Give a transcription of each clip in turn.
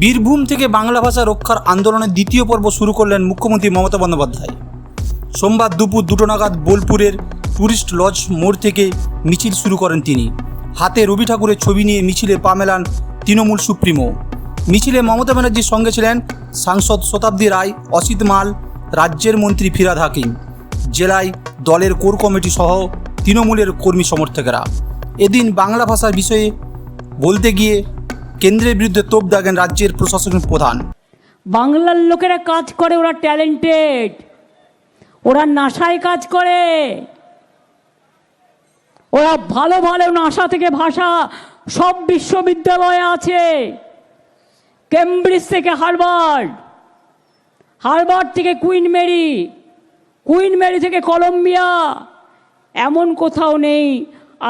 বীরভূম থেকে বাংলা ভাষা রক্ষার আন্দোলনের দ্বিতীয় পর্ব শুরু করলেন মুখ্যমন্ত্রী মমতা বন্দ্যোপাধ্যায়। সোমবার দুপুর দুটো নাগাদ বোলপুরের ট্যুরিস্ট লজ মোড় থেকে মিছিল শুরু করেন তিনি। হাতে রবি ঠাকুরের ছবি নিয়ে মিছিলে পা মেলান তৃণমূল সুপ্রিমো। মিছিলে মমতা ব্যানার্জির সঙ্গে ছিলেন সাংসদ শতাব্দী রায়, অসিত মাল, রাজ্যের মন্ত্রী ফিরাদ হাকিম। জেলায় দলের কোর কমিটি সহ তৃণমূলের কর্মী সমর্থকেরা। এদিন বাংলা ভাষার বিষয়ে বলতে গিয়ে কেন্দ্রের বিরুদ্ধে তোপ দাগেন রাজ্যের প্রশাসনের প্রধান। বাংলার লোকেরা কাজ করে, ওরা ট্যালেন্টেড। ওরা নাসায় কাজ করে। ওরা ভালো ভালো নাসা থেকে ভাষা সব বিশ্ববিদ্যালয়ে আছে। কেমব্রিজ থেকে হারবার্ড হারবার্ড থেকে কুইন মেরি। কুইন মেরি থেকে কলম্বিয়া। এমন কোথাও নেই,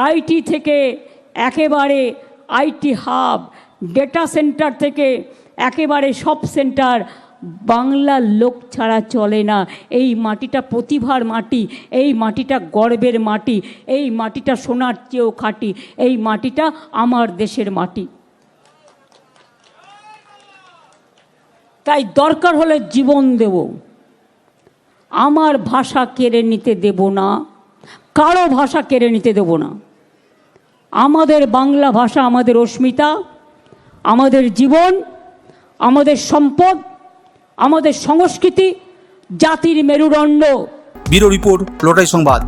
আইটি থেকে একেবারে আইটি হাব। ডেটা সেন্টার থেকে একেবারে সব সেন্টার বাংলার লোক ছাড়া চলে না। এই মাটিটা প্রতিভার মাটি, এই মাটিটা গর্বের মাটি, এই মাটিটা সোনার চেয়েও খাঁটি, এই মাটিটা আমার দেশের মাটি। তাই দরকার হলে জীবন দেব। আমার ভাষা কেড়ে নিতে দেব না, কারও ভাষা কেড়ে নিতে দেব না। আমাদের বাংলা ভাষা আমাদের অস্মিতা। আমাদের জীবন আমাদের সম্পদ আমাদের সংস্কৃতি জাতির মেরুদণ্ড। ব্যুরো রিপোর্ট লোটাই সংবাদ।